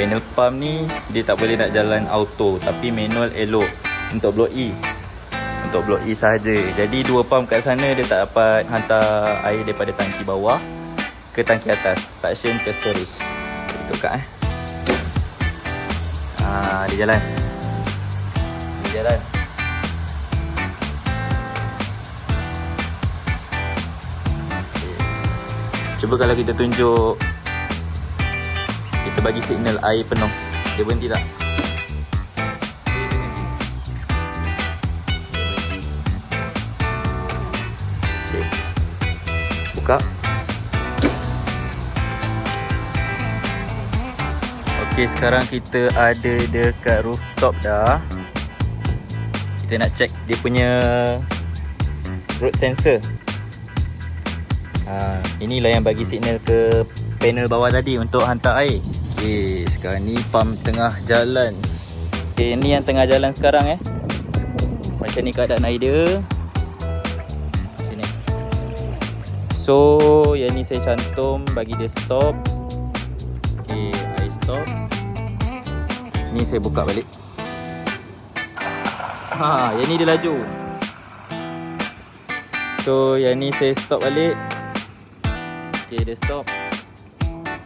Panel pump ni dia tak boleh nak jalan auto tapi manual elok untuk blok E. Untuk blok E sahaja. Jadi dua pump kat sana dia tak dapat hantar air daripada tangki bawah ke tangki atas. Suction ke storage. Kita tukar eh. Ah, dia jalan. Dia jalan. Cuba kalau kita tunjuk kita bagi signal air penuh. Dia berhenti tak? Okey. Buka. Okey, sekarang kita ada dekat rooftop dah. Kita nak check dia punya road sensor. Ha, inilah yang bagi signal ke panel bawah tadi untuk hantar air. Okey, sekarang ni pump tengah jalan. Okey, ni yang tengah jalan sekarang eh. Macam ni keadaan air dia. Sini. So, yang ni saya cantum bagi dia stop. Okey, air stop. Ni saya buka balik. Ha, yang ni dia laju. So, yang ni saya stop balik. Okay, dia stop.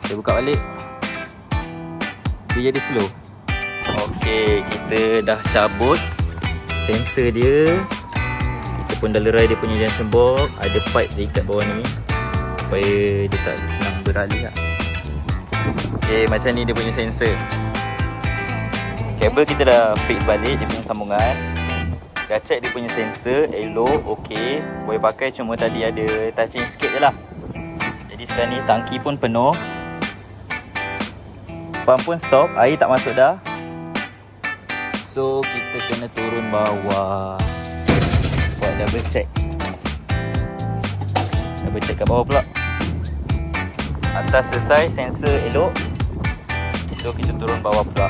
Saya buka balik. Dia jadi slow. Okay, kita dah cabut sensor dia. Kita pun dah lerai dia punya junction box. Ada pipe dia ikat bawah ni. Supaya dia tak senang beralih lah. Okay, macam ni dia punya sensor. Kabel kita dah fix balik dia punya sambungan. Dah check dia punya sensor, elok, okey. Boleh pakai cuma tadi ada touching sikit je lah. Jadi sekarang ni tangki pun penuh. Pump pun stop, air tak masuk dah. So kita kena turun bawah. Buat double check. Double check kat bawah pula. Atas selesai, sensor elok. So kita turun bawah pula.